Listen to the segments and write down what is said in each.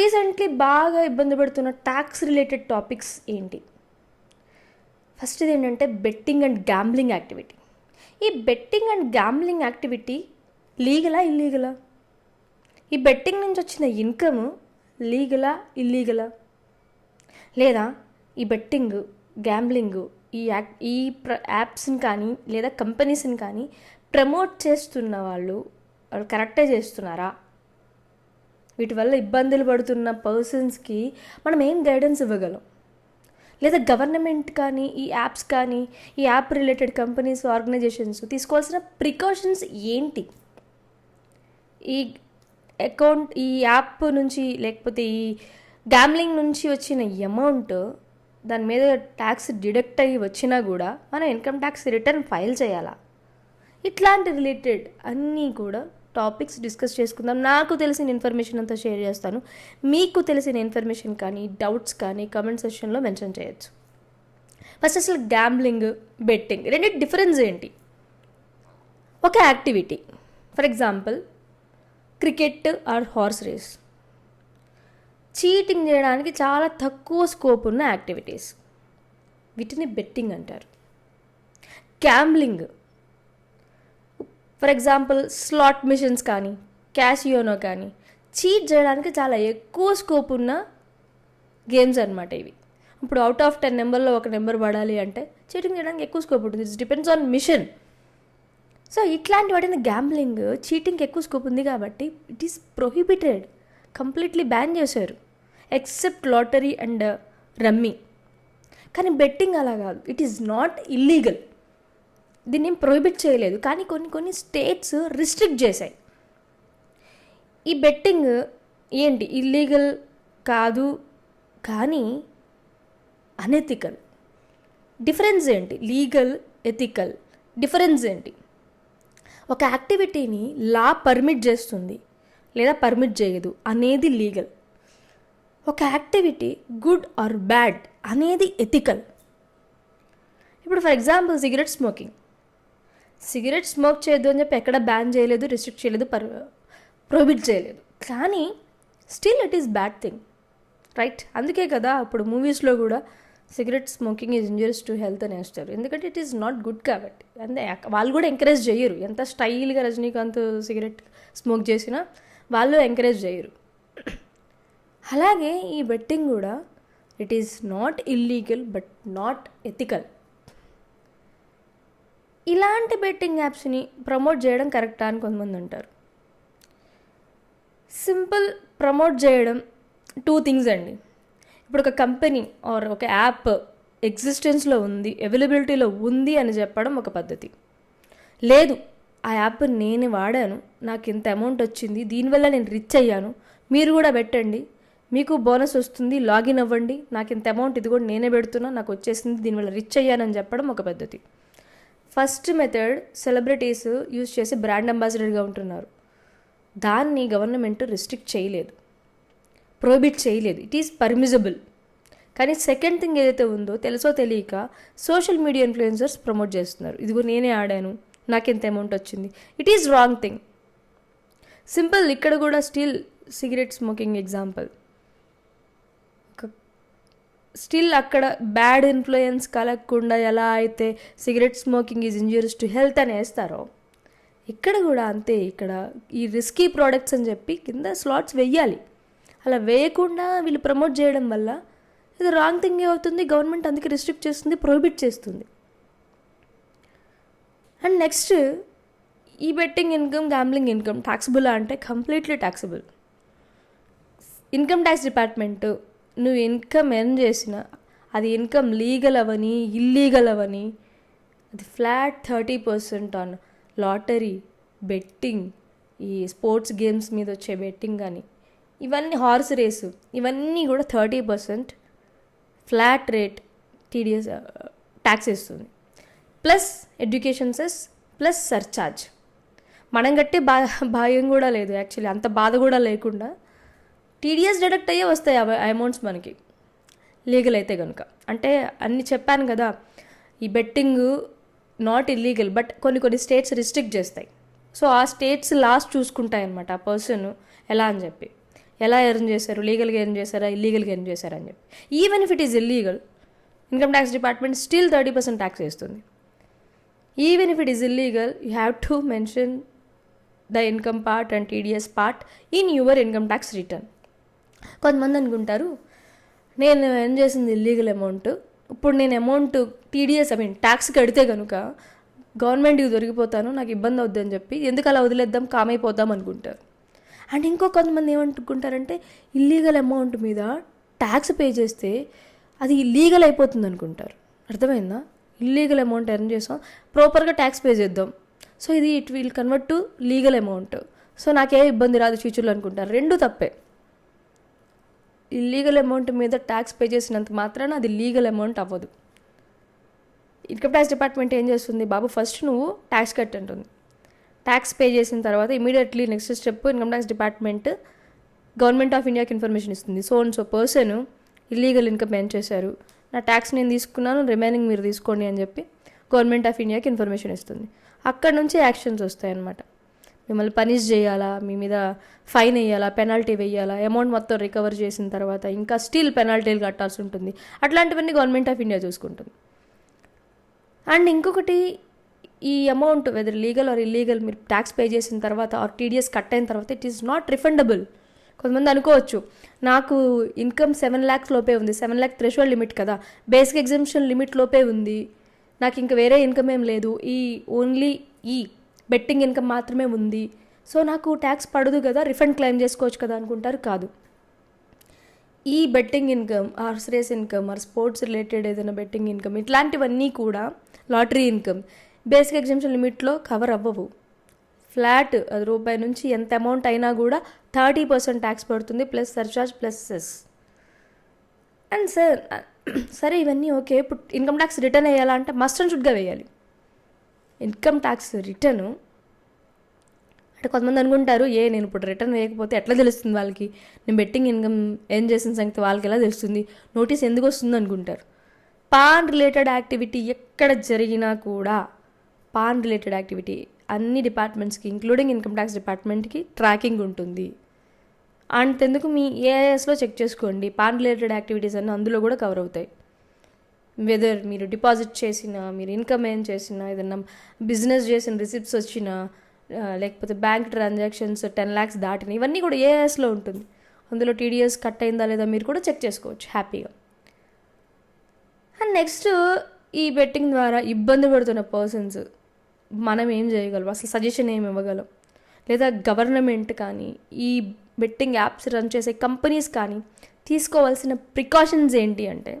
Recently బాగా ఇబ్బంది పడుతున్న ట్యాక్స్ రిలేటెడ్ టాపిక్స్ ఏంటి? ఫస్ట్ ఇది ఏంటంటే బెట్టింగ్ అండ్ గ్యాంబ్లింగ్ యాక్టివిటీ ఈ బెట్టింగ్ అండ్ గ్యాంబ్లింగ్ యాక్టివిటీ లీగలా ఇల్లీగలా ఈ బెట్టింగ్ నుంచి వచ్చిన ఇన్కమ్ లీగలా ఇల్లీగలా లేదా ఈ బెట్టింగ్ గ్యాంబ్లింగ్ ఈ యాక్ ఈ ప్ర యాప్స్ని కానీ లేదా కంపెనీస్ని కానీ ప్రమోట్ చేస్తున్న వాళ్ళు వాళ్ళు కరెక్టే చేస్తున్నారా? వీటి వల్ల ఇబ్బందులు పడుతున్న పర్సన్స్కి మనం ఏం గైడెన్స్ ఇవ్వగలం? లేదా గవర్నమెంట్ కానీ ఈ యాప్స్ కానీ ఈ యాప్ రిలేటెడ్ కంపెనీస్ ఆర్గనైజేషన్స్ తీసుకోవాల్సిన ప్రికాషన్స్ ఏంటి? ఈ అకౌంట్ ఈ యాప్ నుంచి లేకపోతే ఈ గ్యామ్లింగ్ నుంచి వచ్చిన అమౌంట్ దాని మీద ట్యాక్స్ డిడక్ట్ అయ్యి వచ్చినా కూడా మనం ఇన్కమ్ ట్యాక్స్ రిటర్న్ ఫైల్ చేయాలా? ఇట్లాంటి రిలేటెడ్ అన్నీ కూడా టాపిక్స్ డిస్కస్ చేసుకుందాం. నాకు తెలిసిన ఇన్ఫర్మేషన్ అంతా షేర్ చేస్తాను. మీకు తెలిసిన ఇన్ఫర్మేషన్ కానీ డౌట్స్ కానీ కమెంట్ సెక్షన్లో మెన్షన్ చేయొచ్చు. ఫస్ట్ అసలు గ్యాంబ్లింగ్ బెట్టింగ్ రెండింటి డిఫరెన్స్ ఏంటి? ఒక activity for example cricket or horse race. Cheating చేయడానికి చాలా తక్కువ స్కోప్ ఉన్న యాక్టివిటీస్. వీటిని బెట్టింగ్ అంటారు. Gambling for example slot machines కానీ క్యాషియోనో కానీ చీట్ చేయడానికి చాలా ఎక్కువ స్కోప్ ఉన్న గేమ్స్ అనమాట ఇవి. ఇప్పుడు అవుట్ ఆఫ్ టెన్ నెంబర్లో ఒక నెంబర్ పడాలి అంటే చీటింగ్ చేయడానికి ఎక్కువ స్కోప్ ఉంటుంది. It's depends on machine so ఇట్లాంటి వాటిని గ్యాంబ్లింగ్ చీటింగ్కి ఎక్కువ స్కోప్ ఉంది కాబట్టి it is prohibited completely ban చేశారు. ఎక్సెప్ట్ లాటరీ అండ్ రమ్మీ కానీ బెట్టింగ్ అలా కాదు. ఇట్ ఈస్ నాట్ ఇల్లీగల్ దీన్ని ఏం ప్రొహిబిట్ చేయలేదు. కానీ కొన్ని కొన్ని స్టేట్స్ రిస్ట్రిక్ట్ చేశాయి. ఈ బెట్టింగ్ ఏంటి? ఇల్లీగల్ కాదు కానీ అనెథికల్ డిఫరెన్స్ ఏంటి? లీగల్ ఎథికల్ డిఫరెన్స్ ఏంటి? ఒక యాక్టివిటీని లా పర్మిట్ చేస్తుంది లేదా పర్మిట్ చేయదు అనేది లీగల్ ఒక యాక్టివిటీ గుడ్ ఆర్ బ్యాడ్ అనేది ఎథికల్ ఇప్పుడు for example cigarette smoking cigarette smoke చేయొద్దు అని చెప్పి ఎక్కడ బ్యాన్ చేయలేదు రిస్ట్రిక్ట్ చేయలేదు పర్ ప్రొహిబిట్ చేయలేదు. కానీ still it is bad thing right అందుకే కదా అప్పుడు మూవీస్లో కూడా cigarette smoking is injuries to health అని వేస్తారు. ఎందుకంటే ఇట్ ఈస్ నాట్ గుడ్ కాబట్టి. అంటే వాళ్ళు కూడా ఎంకరేజ్ చేయరు. ఎంత స్టైల్గా రజనీకాంత్ సిగరెట్ స్మోక్ చేసినా వాళ్ళు ఎంకరేజ్ చేయరు. అలాగే ఈ బెట్టింగ్ కూడా it is not illegal but not ethical ఇలాంటి బెట్టింగ్ యాప్స్ని ప్రమోట్ చేయడం కరెక్టా అని కొంతమంది అంటారు. సింపుల్ ప్రమోట్ చేయడం టూ థింగ్స్ అండి. ఇప్పుడు ఒక కంపెనీ ఆర్ ఒక యాప్ ఎగ్జిస్టెన్స్లో ఉంది అవైలబిలిటీలో ఉంది అని చెప్పడం ఒక పద్ధతి. లేదు ఆ యాప్ నేను వాడాను నాకు ఇంత అమౌంట్ వచ్చింది దీనివల్ల నేను రిచ్ అయ్యాను మీరు కూడా పెట్టండి మీకు బోనస్ వస్తుంది లాగిన్ అవ్వండి నాకు ఇంత అమౌంట్ ఇది కూడా నేనే పెడుతున్నా నాకు వచ్చేసింది దీనివల్ల రిచ్ అయ్యానని చెప్పడం ఒక పద్ధతి. ఫస్ట్ మెథడ్ సెలబ్రిటీస్ యూజ్ చేసి బ్రాండ్ అంబాసిడర్గా ఉంటున్నారు. దాన్ని గవర్నమెంట్ రిస్ట్రిక్ట్ చేయలేదు. ప్రోహిబిట్ చేయలేదు. It is permissible. కానీ సెకండ్ థింగ్ ఏదైతే ఉందో తెలుసో తెలియక సోషల్ మీడియా ఇన్ఫ్లుయెన్సర్స్ ప్రమోట్ చేస్తున్నారు. ఇదిగో నేనే ఆడాను. నాకు ఎంత అమౌంట్ వచ్చింది? It is wrong thing. Simple ఇక్కడ కూడా still cigarette smoking example. Still అక్కడ బ్యాడ్ ఇన్ఫ్లుయెన్స్ కలగకుండా ఎలా అయితే cigarette smoking is injurious to health అని వేస్తారో ఇక్కడ కూడా అంతే. ఇక్కడ ఈ రిస్కీ ప్రోడక్ట్స్ అని చెప్పి కింద స్లాట్స్ వెయ్యాలి. అలా వేయకుండా వీళ్ళు ప్రమోట్ చేయడం వల్ల ఇది రాంగ్ థింగ్ అవుతుంది గవర్నమెంట్ అందుకే రిస్ట్రిక్ట్ చేస్తుంది ప్రొహిబిట్ చేస్తుంది. అండ్ నెక్స్ట్ ఈ betting income gambling income taxable అంటే completely taxable income tax department నువ్వు ఇన్కమ్ ఎర్న్ చేసిన అది ఇన్కమ్ లీగల్ అవని ఇల్లీగల్ అవని అది flat thirty percent on lottery betting ఈ స్పోర్ట్స్ గేమ్స్ మీద వచ్చే బెట్టింగ్ కానీ ఇవన్నీ హార్స్ రేసు ఇవన్నీ కూడా thirty percent flat rate TDS tax ఇస్తుంది. Plus education cess plus surcharge మనం కట్టే బా భయం కూడా లేదు యాక్చువల్లీ అంత బాధ కూడా లేకుండా టీడీఎస్ డిడక్ట్ అయ్యే వస్తాయి ఆ అమౌంట్స్ మనకి. లీగల్ అయితే కనుక అంటే అన్ని చెప్పాను కదా ఈ బెట్టింగ్ నాట్ ఇల్లీగల్ బట్ కొన్ని కొన్ని స్టేట్స్ రిస్ట్రిక్ట్ చేస్తాయి. సో ఆ స్టేట్స్ లాస్ట్ చూసుకుంటాయి అనమాట ఆ పర్సన్ ఎలా అని చెప్పి. ఎలా ఎర్న్ చేశారు లీగల్గా ఎర్న్ చేశారా ఇల్లీగల్గా ఎర్న్ చేశారా అని చెప్పి. Even if it is illegal income tax department still thirty percent tax వేస్తుంది even if it is illegal you have to mention the income part and TDS part in your income tax return కొంతమంది అనుకుంటారు నేను ఏం చేసింది illegal amount ఇప్పుడు నేను amount TDS I mean tax కడితే కనుక గవర్నమెంట్కి దొరికిపోతాను నాకు ఇబ్బంది అవుద్దని చెప్పి ఎందుకు అలా వదిలేద్దాం కామైపోద్దాం అనుకుంటారు. అండ్ ఇంకో కొంతమంది ఏమనుకుంటారంటే ఇల్లీగల్ అమౌంట్ మీద ట్యాక్స్ పే చేస్తే అది ఇల్లీగల్ అయిపోతుంది అనుకుంటారు. అర్థమైందా? ఇల్లీగల్ అమౌంట్ ఎర్న్ చేసాం ప్రాపర్గా ట్యాక్స్ పే చేద్దాం. సో ఇది it will convert to legal amount so నాకే ఇబ్బంది రాదు ఫ్యూచర్లో అనుకుంటారు. రెండు తప్పే. ఇల్లీగల్ అమౌంట్ మీద ట్యాక్స్ పే చేసినంత మాత్రాన అది లీగల్ అమౌంట్ అవ్వదు. ఇన్కమ్ ట్యాక్స్ డిపార్ట్మెంట్ ఏం చేస్తుంది బాబు? ఫస్ట్ నువ్వు ట్యాక్స్ కట్ అంటుంది. ట్యాక్స్ పే చేసిన తర్వాత immediately next step income tax department government of ఇండియాకి ఇన్ఫర్మేషన్ ఇస్తుంది. So and so person illegal income earn చేశారు? నా ట్యాక్స్ నేను తీసుకున్నాను రిమైనింగ్ మీరు తీసుకోండి అని చెప్పి గవర్నమెంట్ ఆఫ్ ఇండియాకి ఇన్ఫర్మేషన్ ఇస్తుంది. అక్కడ నుంచి యాక్షన్స్ వస్తాయన్నమాట. మిమ్మల్ని పనిష్ చేయాలా? మీ మీద ఫైన్ వేయాలా? పెనాల్టీ వేయాలా? అమౌంట్ మొత్తం రికవర్ చేసిన తర్వాత ఇంకా స్టిల్ పెనాల్టీలు కట్టాల్సి ఉంటుంది. అట్లాంటివన్నీ గవర్నమెంట్ ఆఫ్ ఇండియా చూసుకుంటుంది. అండ్ ఇంకొకటి ఈ amount whether legal or illegal మీరు ట్యాక్స్ పే చేసిన తర్వాత ఆర్ టీడీఎస్ కట్ అయిన తర్వాత ఇట్ ఈస్ నాట్ రిఫండబుల్ కొంతమంది అనుకోవచ్చు నాకు ఇన్కమ్ సెవెన్ ల్యాక్స్ లోపే ఉంది. సెవెన్ ల్యాక్ థ్రెషోల్డ్ లిమిట్ కదా. బేసిక్ ఎగ్జిబిషన్ లిమిట్ లోపే ఉంది. నాకు ఇంకా వేరే ఇన్కమ్ ఏం లేదు. ఈ ఓన్లీ ఈ బెట్టింగ్ ఇన్కమ్ మాత్రమే ఉంది. సో నాకు ట్యాక్స్ పడదు కదా రిఫండ్ క్లెయిమ్ చేసుకోవచ్చు కదా అనుకుంటారు కాదు. ఈ betting income horse race income or sports related ఏదైనా బెట్టింగ్ ఇన్కమ్ ఇట్లాంటివన్నీ కూడా లాటరీ ఇన్కమ్ బేసిక్ ఎగ్జామ్షన్ లిమిట్లో కవర్ అవ్వవు. ఫ్లాట్ అది రూపాయి నుంచి ఎంత అమౌంట్ అయినా కూడా థర్టీ పర్సెంట్ ట్యాక్స్ పడుతుంది plus surcharge plus cess. And sir సరే ఇవన్నీ ఓకే ఇప్పుడు ఇన్కమ్ ట్యాక్స్ రిటర్న్ వేయాలంటే మస్ట్ అండ్ షుడ్గా వేయాలి. ఇన్కమ్ ట్యాక్స్ రిటర్న్ అంటే కొంతమంది అనుకుంటారు ఏ నేను ఇప్పుడు రిటర్న్ వేయకపోతే ఎట్లా తెలుస్తుంది వాళ్ళకి? నేను బెట్టింగ్ ఇన్కమ్ ఏం చేసిన సంగతి వాళ్ళకి ఎలా తెలుస్తుంది? నోటీస్ ఎందుకు వస్తుంది అనుకుంటారు. పాన్ రిలేటెడ్ యాక్టివిటీ ఎక్కడ జరిగినా కూడా పాన్ రిలేటెడ్ యాక్టివిటీ అన్ని డిపార్ట్మెంట్స్కి ఇంక్లూడింగ్ ఇన్కమ్ ట్యాక్స్ డిపార్ట్మెంట్కి ట్రాకింగ్ ఉంటుంది. అంతెందుకు మీ ఏఎస్లో చెక్ చేసుకోండి పాన్ రిలేటెడ్ యాక్టివిటీస్ అన్నీ అందులో కూడా కవర్ అవుతాయి. వెదర్ మీరు డిపాజిట్ చేసిన మీరు ఇన్కమ్ ఏం చేసినా ఏదన్నా బిజినెస్ చేసిన రిసిప్ట్స్ వచ్చినా లేకపోతే బ్యాంక్ ట్రాన్సాక్షన్స్ టెన్ ల్యాక్స్ దాటిన ఇవన్నీ కూడా ఏఎస్లో ఉంటుంది. అందులో టీడీఎస్ కట్ అయిందా లేదా మీరు కూడా చెక్ చేసుకోవచ్చు హ్యాపీగా అండ్ నెక్స్ట్ ఈ బెట్టింగ్ ద్వారా ఇబ్బంది పడుతున్న పర్సన్స్ మనం ఏం చేయగలం? అసలు సజెషన్ ఏమి ఇవ్వగలం? లేదా గవర్నమెంట్ కానీ ఈ బెట్టింగ్ యాప్స్ రన్ చేసే కంపెనీస్ కానీ తీసుకోవాల్సిన ప్రికాషన్స్ ఏంటి అంటే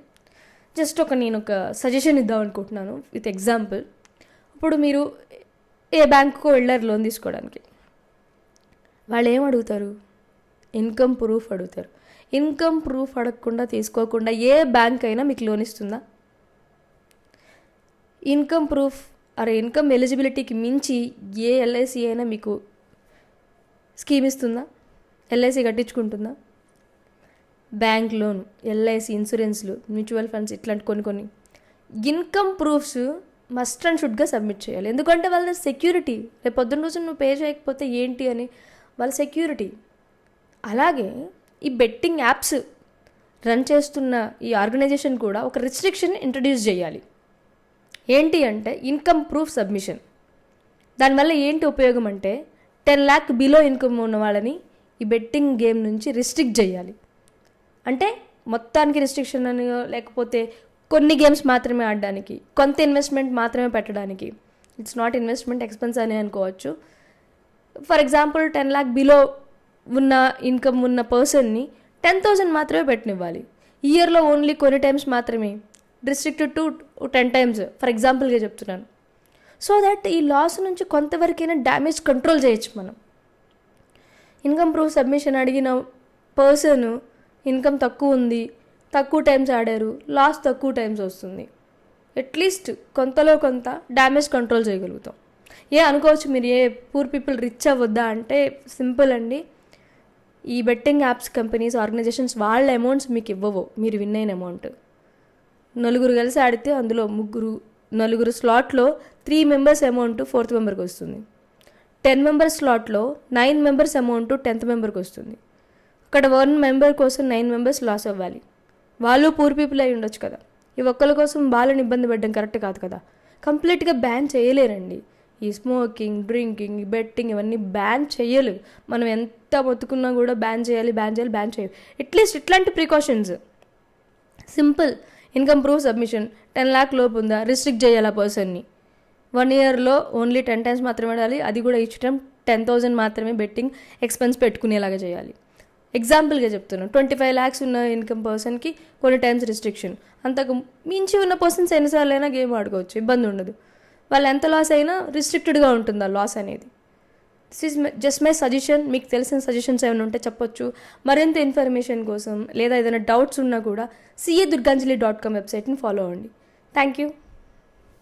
జస్ట్ ఒక నేను ఒక సజెషన్ ఇద్దాం అనుకుంటున్నాను విత్ ఎగ్జాంపుల్ ఇప్పుడు మీరు ఏ బ్యాంకుకో వెళ్ళారు లోన్ తీసుకోవడానికి? వాళ్ళు ఏం అడుగుతారు ఇన్కమ్ ప్రూఫ్ అడుగుతారు. ఇన్కమ్ ప్రూఫ్ అడగకుండా తీసుకోకుండా ఏ బ్యాంక్ అయినా మీకు లోన్ ఇస్తుందా? ఇన్కమ్ ప్రూఫ్ అరే ఇన్కమ్ ఎలిజిబిలిటీకి మించి ఏ ఎల్ఐసి అయినా మీకు స్కీమ్ ఇస్తుందా? ఎల్ఐసి కట్టించుకుంటుందా? బ్యాంక్ లోన్ ఎల్ఐసి ఇన్సూరెన్స్లు మ్యూచువల్ ఫండ్స్ ఇట్లాంటి కొన్ని కొన్ని. ఇన్కమ్ ప్రూఫ్స్ మస్ట్ అండ్ షుడ్గా సబ్మిట్ చేయాలి. ఎందుకంటే వాళ్ళ సెక్యూరిటీ రేపు పొద్దున్న రోజు నువ్వు పే చేయకపోతే ఏంటి అని వాళ్ళ సెక్యూరిటీ. అలాగే ఈ బెట్టింగ్ యాప్స్ రన్ చేస్తున్న ఈ ఆర్గనైజేషన్ కూడా ఒక రిస్ట్రిక్షన్ ఇంట్రడ్యూస్ చేయాలి. ఏంటి అంటే ఇన్కమ్ ప్రూఫ్ సబ్మిషన్. దానివల్ల ఏంటి ఉపయోగం అంటే టెన్ ల్యాక్ బిలో ఇన్కమ్ ఉన్న వాళ్ళని ఈ బెట్టింగ్ గేమ్ నుంచి రిస్ట్రిక్ట్ చేయాలి. అంటే మొత్తానికి రిస్ట్రిక్షన్ అని లేకపోతే కొన్ని గేమ్స్ మాత్రమే ఆడడానికి కొంత ఇన్వెస్ట్మెంట్ మాత్రమే పెట్టడానికి. ఇట్స్ నాట్ ఇన్వెస్ట్మెంట్ ఎక్స్పెన్స్ అని అనుకోవచ్చు. For example ten lakh below ఉన్న ఇన్కమ్ ఉన్న పర్సన్ని టెన్ థౌజండ్ మాత్రమే పెట్టనివ్వాలి. ఇయర్లో ఓన్లీ కొన్ని టైమ్స్ మాత్రమే restricted to ten times for ఎగ్జాంపుల్గా చెప్తున్నాను. సో దట్ ఈ లాస్ నుంచి కొంతవరకైనా డ్యామేజ్ కంట్రోల్ చేయొచ్చు మనం. ఇన్కమ్ ప్రూఫ్ సబ్మిషన్ అడిగిన పర్సన్ ఇన్కమ్ తక్కువ ఉంది తక్కువ టైమ్స్ ఆడారు లాస్ తక్కువ టైమ్స్ వస్తుంది. అట్లీస్ట్ కొంతలో కొంత డ్యామేజ్ కంట్రోల్ చేయగలుగుతాం. ఏ అనుకోవచ్చు మీరు ఏ పూర్ పీపుల్ రిచ్ అవ్వద్దా అంటే సింపుల్ అండి. ఈ బెట్టింగ్ యాప్స్ కంపెనీస్ ఆర్గనైజేషన్స్ వాళ్ళ అమౌంట్స్ మీకు ఇవ్వవు మీరు విన్ అయిన అమౌంట్. నలుగురు కలిసి ఆడితే అందులో ముగ్గురు నలుగురు స్లాట్లో త్రీ మెంబర్స్ అమౌంట్ ఫోర్త్ మెంబర్కి వస్తుంది. టెన్ మెంబర్స్ స్లాట్లో నైన్ మెంబర్స్ అమౌంట్ టెన్త్ మెంబర్కి వస్తుంది. అక్కడ వన్ మెంబర్ కోసం నైన్ మెంబర్స్ లాస్ అవ్వాలి. వాళ్ళు పూర్ పీపుల్ అయి ఉండొచ్చు కదా. ఈ ఒక్కరి కోసం వాళ్ళని ఇబ్బంది పెట్టడం కరెక్ట్ కాదు కదా. కంప్లీట్గా బ్యాన్ చేయలేరండి. ఈ స్మోకింగ్ డ్రింకింగ్ బెట్టింగ్ ఇవన్నీ బ్యాన్ చేయలేవు మనం ఎంత మొత్తుకున్నా కూడా బ్యాన్ చేయాలి బ్యాన్ చేయాలి బ్యాన్ చేయాలి. అట్లీస్ట్ ఇట్లాంటి precautions simple income proof submission ten lakh లోపు ఉందా? రిస్ట్రిక్ట్ చేయాలి ఆ పర్సన్ని వన్ ఇయర్లో ఓన్లీ టెన్ టైమ్స్ మాత్రమే ఉండాలి. అది కూడా ఇచ్చటం టెన్ థౌజండ్ మాత్రమే బెట్టింగ్ ఎక్స్పెన్స్ పెట్టుకునేలాగా చేయాలి. ఎగ్జాంపుల్గా చెప్తున్నాను ట్వంటీ ఫైవ్ ల్యాక్స్ ఉన్న ఇన్కమ్ పర్సన్కి కొన్ని టైమ్స్ రిస్ట్రిక్షన్ అంతకు మించి ఉన్న పర్సన్స్ ఎన్నిసార్లు అయినా గేమ్ ఆడుకోవచ్చు. ఇబ్బంది ఉండదు. వాళ్ళు ఎంత లాస్ అయినా రిస్ట్రిక్టెడ్గా ఉంటుంది ఆ లాస్ అనేది. This is just my suggestion మీకు తెలిసిన సజెషన్స్ ఏమైనా ఉంటే చెప్పొచ్చు. మరింత ఇన్ఫర్మేషన్ కోసం లేదా ఏదైనా డౌట్స్ ఉన్నా కూడా సిఏ దుర్గాంజలి డాట్ కామ్ వెబ్సైట్ని ఫాలో అవ్వండి. Thank you